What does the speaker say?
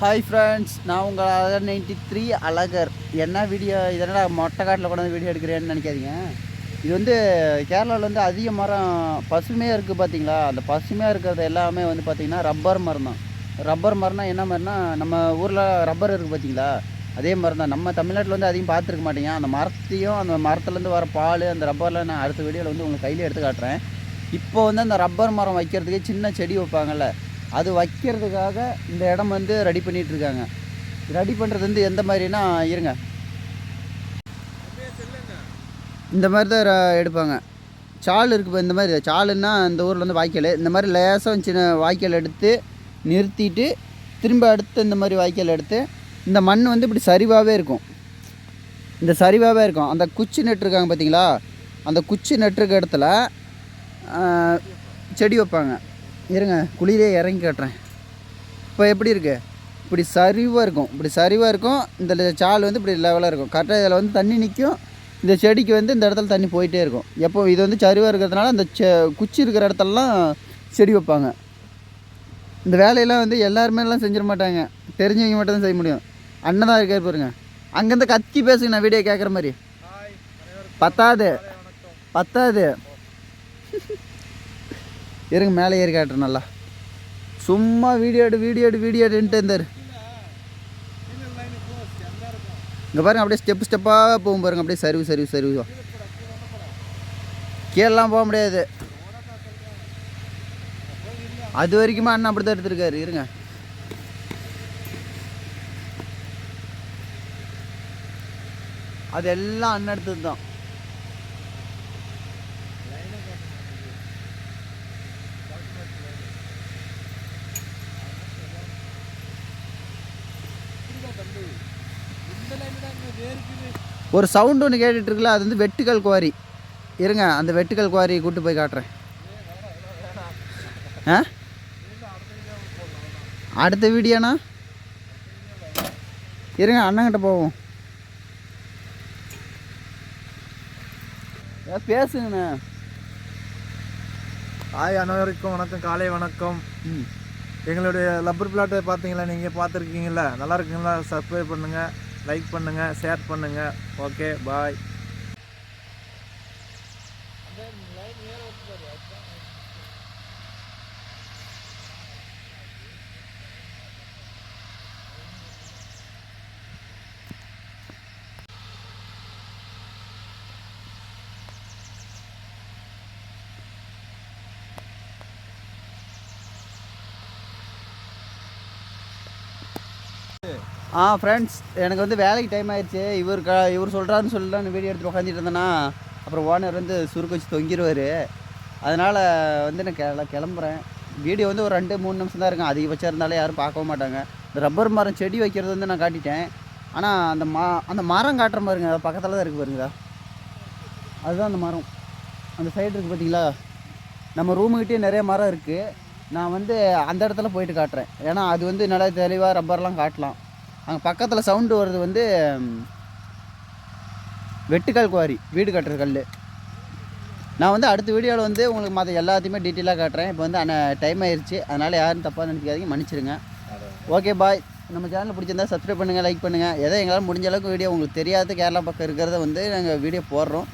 Hi friends நான் உங்கள் Azhagar ninety three Azhagar என்ன வீடியோ இதனால் மொட்டை காட்டில் கொண்டு வீடியோ எடுக்கிறேன்னு நினைக்காதீங்க. இது வந்து கேரளாவில் வந்து அதிக மரம் பசுமையாக இருக்குது பார்த்தீங்களா? அந்த பசுமையாக இருக்கிறது எல்லாமே வந்து பார்த்திங்கன்னா ரப்பர் மரம் தான். ரப்பர் மரம்னா என்ன மரம்னா நம்ம ஊரில் ரப்பர் இருக்குது பார்த்தீங்களா? அதே மரம் தான். நம்ம தமிழ்நாட்டில் வந்து அதிகம் பார்த்துருக்க மாட்டீங்க. அந்த மரத்தையும் அந்த மரத்துலேருந்து வர பால் அந்த ரப்பரில் நான் அடுத்த வீடியோவில் வந்து உங்களுக்கு கையில் எடுத்து காட்டுறேன். இப்போ வந்து அந்த ரப்பர் மரம் வைக்கிறதுக்கே சின்ன செடி வைப்பாங்கல்ல. அது வைக்கிறதுக்காக இந்த இடம் வந்து ரெடி பண்ணிட்டு இருக்காங்க ரெடி பண்ணுறது வந்து எந்த மாதிரினா இருங்க. இந்த மாதிரி தான் ர- எடுப்பாங்க. சால் இருக்கு இப்போ இந்த மாதிரி. சாலுன்னா இந்த ஊரில் வந்து வாய்க்கால். இந்த மாதிரி லேசாக சின்ன வாய்க்கால் எடுத்து நிறுத்திட்டு திரும்ப அடுத்து இந்த மாதிரி வாய்க்கால் எடுத்து இந்த மண் வந்து இப்படி சரிவாகவே இருக்கும். இந்த சரிவாகவே இருக்கும். அந்த குச்சி நட்டுருக்காங்க பார்த்தீங்களா அந்த குச்சி நட்டுருக்க இடத்துல செடி வைப்பாங்க. இருங்க குழியிலே இறங்கி காட்டுறேன். இப்போ எப்படி இருக்குது இப்படி சரிவாக இருக்கும். இப்படி சரிவாக இருக்கும். இந்த சால் வந்து இப்படி லெவலாக இருக்கும். கரெக்டாக இதில் வந்து தண்ணி நிற்கும். இந்த செடிக்கு வந்து இந்த இடத்துல தண்ணி போயிட்டே இருக்கும். எப்போ இது வந்து சரிவாக இருக்கிறதுனால அந்த செ குச்சி இருக்கிற இடத்துலலாம் செடி வைப்பாங்க. இந்த வேலையெல்லாம் வந்து எல்லாருமேலாம் செஞ்சிட மாட்டாங்க. தெரிஞ்சவங்க மட்டும் தான் செய்ய முடியும். அண்ணன் தான் இருக்கார் பாருங்க. அங்கேருந்து கத்தி பேசுங்க நான் வீடியோ கேட்குற மாதிரி. பத்தாது. பத்தாது. இருங்க மேலே ஏறி காட்டுறேன் நல்லா. சும்மா வீடியோ எடு வீடியோ எடு வீடியோ எடுன்ட்டு இருந்தார் இங்கே பாருங்க அப்படியே ஸ்டெப் ஸ்டெப்பாக போகும் பாருங்க அப்படியே சரிவு சரிவு சரிவு. கீழெலாம் போக முடியாது. அது வரைக்குமா அண்ணன் அப்படி தான் எடுத்துருக்காரு. இருங்க. அது எல்லாம் அண்ணன் எடுத்தது தான் ஒரு சவுண்டு ஒன்று கேட்டுட்டு இருக்குல்ல அது வந்து வெட்டுக்கல் குவாரி. இருங்க அந்த வெட்டுக்கல் குவாரி கூட்டு போய் காட்டுறேன். ஆ? அடுத்த வீடியோண்ணா? இருங்க அண்ணங்கிட்ட போவோம். பேசுங்கண்ணே. ஹாய் அனைவருக்கும் வணக்கம் காலை வணக்கம். எங்களுடைய லப்பர் பிளாட்டை பார்த்தீங்களா? நீங்கள் பார்த்துருக்கீங்களா நல்லா இருக்குங்களா? சப்ஸ்கிரைப் பண்ணுங்கள் லைக் பண்ணுங்கள் ஷேர் பண்ணுங்கள் ஓகே பாய். ஆ ஃப்ரெண்ட்ஸ் எனக்கு வந்து வேலைக்கு டைம் ஆயிடுச்சு. இவர் க இவர் சொல்கிறாருன்னு சொல்லி தான் வீடியோ எடுத்து உட்காந்துட்டு இருந்தேன்னா அப்புறம் ஓனர் வந்து சுருக்கு வச்சு தொங்கிடுவார் அதனால் வந்து நான் கிள கிளம்புறேன். வீடியோ வந்து ஒரு ரெண்டு மூணு நிமிஷம் தான் இருக்கும். அதிகபட்சம் இருந்தாலே யாரும் பார்க்கவும் மாட்டாங்க. இந்த ரப்பர் மரம் செடி வைக்கிறது வந்து நான் காட்டிட்டேன். ஆனால் அந்த மா அந்த மரம் காட்டுற பாருங்க பக்கத்தில் தான் இருக்குது பாருங்களா. அதுதான் அந்த மரம். அந்த சைடு இருக்குது பார்த்தீங்களா நம்ம ரூமுக்கிட்டே நிறைய மரம் இருக்குது நான் வந்து அந்த இடத்துல போயிட்டு காட்டுறேன். ஏன்னா அது வந்து நல்லா தெளிவாக ரப்பர்லாம் காட்டலாம். அங்கே பக்கத்தில் சவுண்டு வர்றது வந்து வெட்டுக்கல் குவாரி வீடு கட்டுற கல் நான் வந்து அடுத்த வீடியோவில் வந்து உங்களுக்கு மற்ற எல்லாத்தையுமே டீட்டெயிலாக காட்டுறேன். இப்போ வந்து ஆனால் டைம் ஆயிடுச்சு அதனால் யாரும் தப்பாக நினைக்காதீங்க மன்னிச்சிடுங்க ஓகே பாய் நம்ம சேனல் பிடிச்சிருந்தா சப்ஸ்கிரைப் பண்ணுங்கள் லைக் பண்ணுங்கள் எதோ எங்களால் முடிஞ்ச அளவுக்கு வீடியோ உங்களுக்கு தெரியாத கேரளா பக்கம் இருக்கிறத வந்து நாங்கள் வீடியோ போடுறோம்.